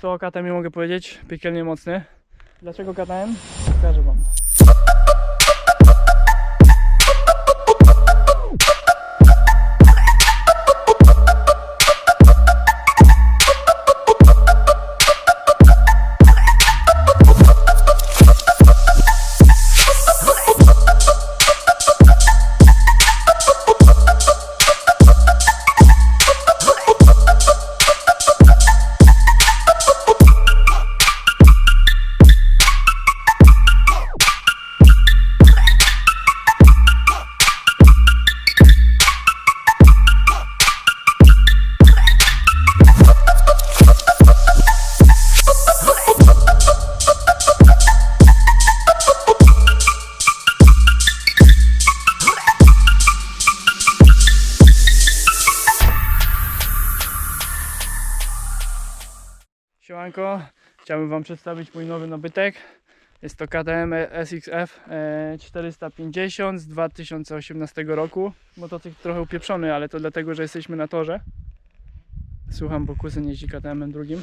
Co o KTM mogę powiedzieć? Piekielnie mocny. Dlaczego KTM? Pokażę wam. Chciałbym Wam przedstawić mój nowy nabytek. Jest to KTM SXF e, 450 z 2018 roku. Motocykl trochę upieprzony, ale to dlatego, że jesteśmy na torze. Słucham, bo kuzyn jeździ KTM drugim.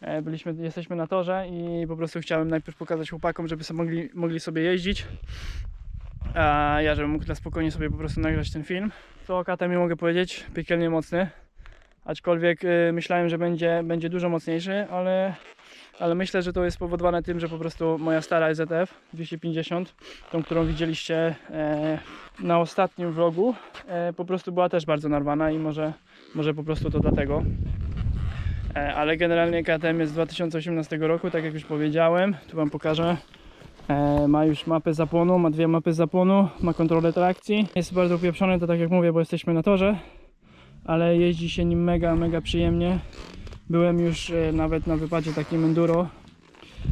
E, Byliśmy, jesteśmy na torze i po prostu chciałem najpierw pokazać chłopakom, żeby sobie mogli, mogli sobie jeździć. A ja, żebym mógł na spokojnie sobie po prostu nagrać ten film. Co o KTM mogę powiedzieć? Piekielnie mocny aczkolwiek y, myślałem, że będzie, będzie dużo mocniejszy, ale, ale myślę, że to jest spowodowane tym, że po prostu moja stara ZF 250, tą, którą widzieliście e, na ostatnim vlogu, e, po prostu była też bardzo narwana i może, może po prostu to dlatego. E, ale generalnie KTM jest z 2018 roku, tak jak już powiedziałem, tu Wam pokażę. Ma już mapę zapłonu, ma dwie mapy zapłonu, ma kontrolę trakcji. Jest bardzo upieprzony, to tak jak mówię, bo jesteśmy na torze ale jeździ się nim mega, mega przyjemnie. Byłem już e, nawet na wypadzie takim enduro.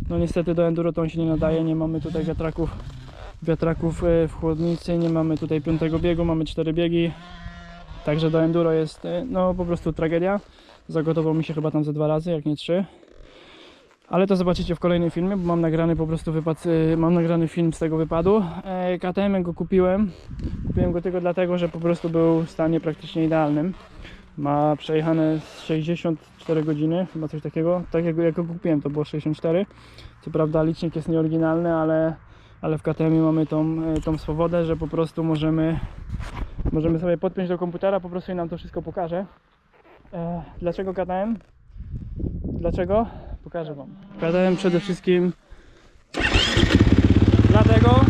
No niestety do enduro to on się nie nadaje, nie mamy tutaj wiatraków, wiatraków e, w chłodnicy, nie mamy tutaj piątego biegu, mamy cztery biegi. Także do enduro jest e, no po prostu tragedia. Zagotował mi się chyba tam ze dwa razy, jak nie trzy. Ale to zobaczycie w kolejnym filmie, bo mam nagrany po prostu wypad, e, mam nagrany film z tego wypadu. E, KTM go kupiłem. Kupiłem go tylko dlatego, że po prostu był w stanie praktycznie idealnym. Ma przejechane z 64 godziny, chyba coś takiego. Tak jak, jak go kupiłem, to było 64. Co prawda licznik jest nieoryginalny, ale, ale w KTM mamy tą, e, tą swobodę, że po prostu możemy, możemy sobie podpiąć do komputera, po prostu i nam to wszystko pokaże. E, dlaczego KTM? Dlaczego? Pokażę Wam. KTM przede wszystkim dlatego,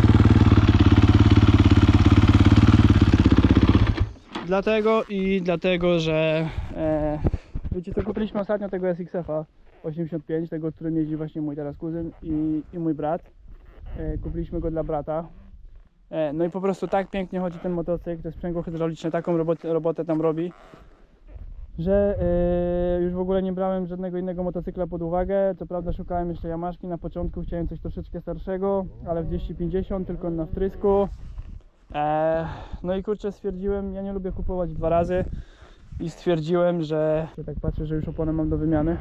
Dlatego i dlatego, że e, wiecie co, kupiliśmy ostatnio tego SXF-a 85, tego, którym jeździ właśnie mój teraz kuzyn i, i mój brat. E, kupiliśmy go dla brata. E, no i po prostu tak pięknie chodzi ten motocykl, to sprzęgło hydrauliczne, taką robotę, robotę tam robi, że e, już w ogóle nie brałem żadnego innego motocykla pod uwagę. Co prawda szukałem jeszcze Yamaszki na początku, chciałem coś troszeczkę starszego, ale w 250 tylko na wtrysku. Eee, no i kurczę stwierdziłem, ja nie lubię kupować dwa razy i stwierdziłem, że tak patrzę, że już oponę mam do wymiany.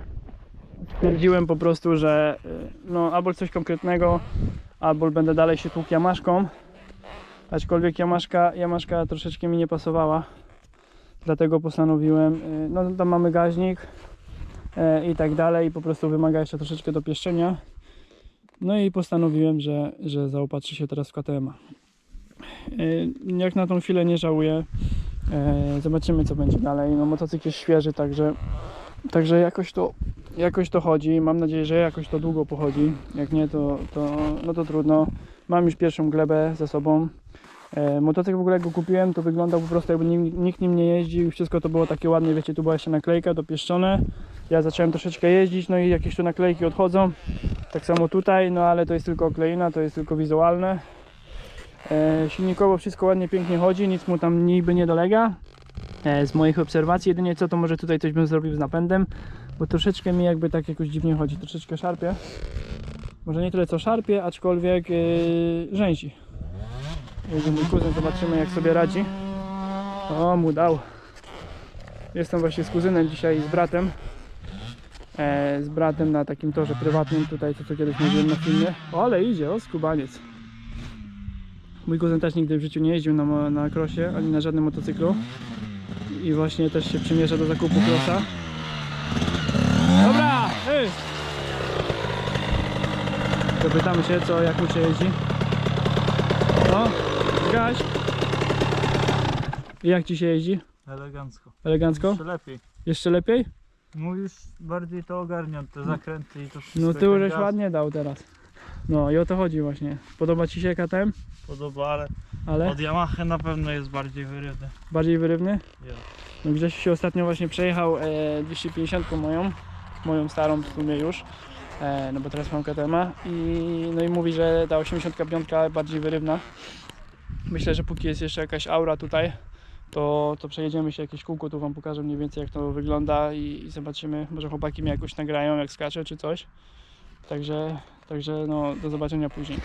Stwierdziłem po prostu, że y, no albo coś konkretnego, albo będę dalej się tłukł Yamaszką. Aczkolwiek Yamaszka, Yamaszka troszeczkę mi nie pasowała. Dlatego postanowiłem, y, no tam mamy gaźnik e, i tak dalej po prostu wymaga jeszcze troszeczkę dopieszczenia. No i postanowiłem, że, że zaopatrzę się teraz w KTM-a. Y, Jak na tą chwilę nie żałuję. Zobaczymy co będzie dalej. No motocykl jest świeży, także, także jakoś, to, jakoś to chodzi. Mam nadzieję, że jakoś to długo pochodzi. Jak nie, to, to, no to trudno. Mam już pierwszą glebę za sobą. E, Motocykl w ogóle go kupiłem, to wyglądał po prostu jakby nikt, nikt nim nie jeździł. Wszystko to było takie ładnie, wiecie, tu była jeszcze naklejka dopieszczone. Ja zacząłem troszeczkę jeździć, no i jakieś tu naklejki odchodzą. Tak samo tutaj, no ale to jest tylko okleina, to jest tylko wizualne. E, silnikowo wszystko ładnie, pięknie chodzi, nic mu tam niby nie dolega. E, z moich obserwacji jedynie co to może tutaj coś bym zrobił z napędem, bo troszeczkę mi jakby tak jakoś dziwnie chodzi, troszeczkę szarpie. Może nie tyle co szarpie, aczkolwiek yy, rzęsi. Jedzie mój kuzyn, zobaczymy jak sobie radzi. O, mu dał. Jestem właśnie z kuzynem dzisiaj z bratem. E, z bratem na takim torze prywatnym tutaj, co, co kiedyś mówiłem na filmie. O, ale idzie, o skubaniec. Mój kuzyn też nigdy w życiu nie jeździł na, na krosie, ani na żadnym motocyklu. I właśnie też się przymierza do zakupu krosa. Dobra! Ej! Zapytamy się, co, jak mu się jeździ. No, gaś. I Jak ci się jeździ? Elegancko. Elegancko? Jeszcze lepiej. Jeszcze lepiej? Mówisz bardziej to ogarniam, te zakręty i to wszystko. No ty już gaz ładnie dał teraz. No i o to chodzi właśnie. Podoba ci się KTM? Podoba, ale Ale od Yamaha na pewno jest bardziej wyrywny. bardziej wyrywny? Jest. No Grzesiu się ostatnio właśnie przejechał e, 250 moją, moją starą w sumie już, no bo teraz mam KTM-a i no i mówi, że ta 85 bardziej wyrywna. Myślę, że póki jest jeszcze jakaś aura tutaj, to, to przejedziemy się jakieś kółko, tu wam pokażę mniej więcej jak to wygląda i, i zobaczymy, może chłopaki mnie jakoś nagrają jak skaczę czy coś. Także, także no do zobaczenia później.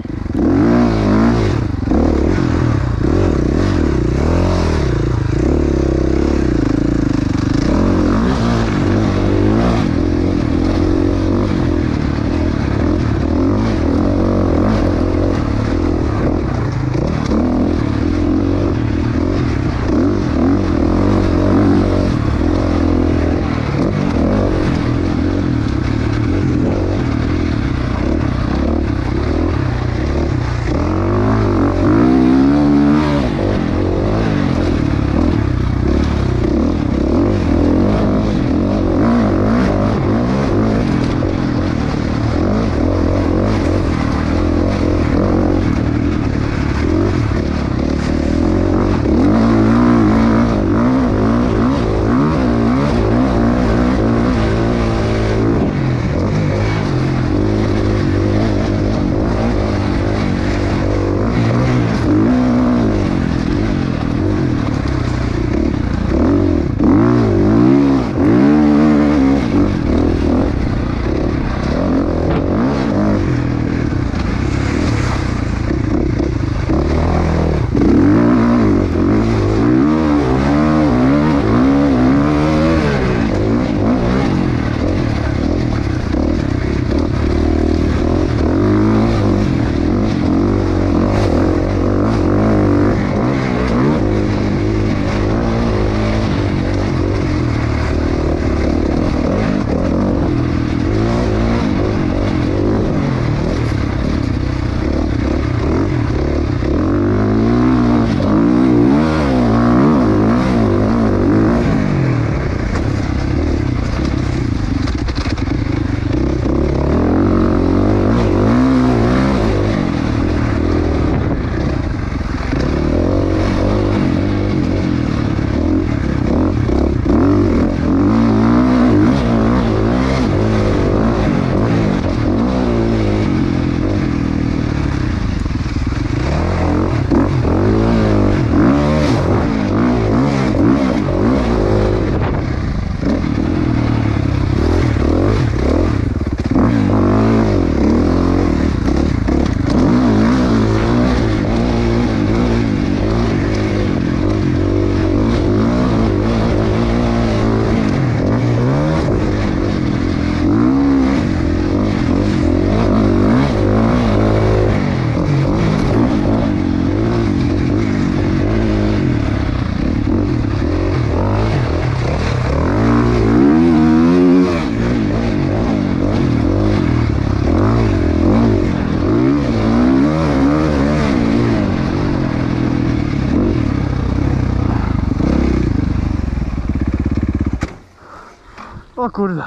O kurde,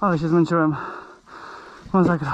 ale się zmęczyłem. Masakra.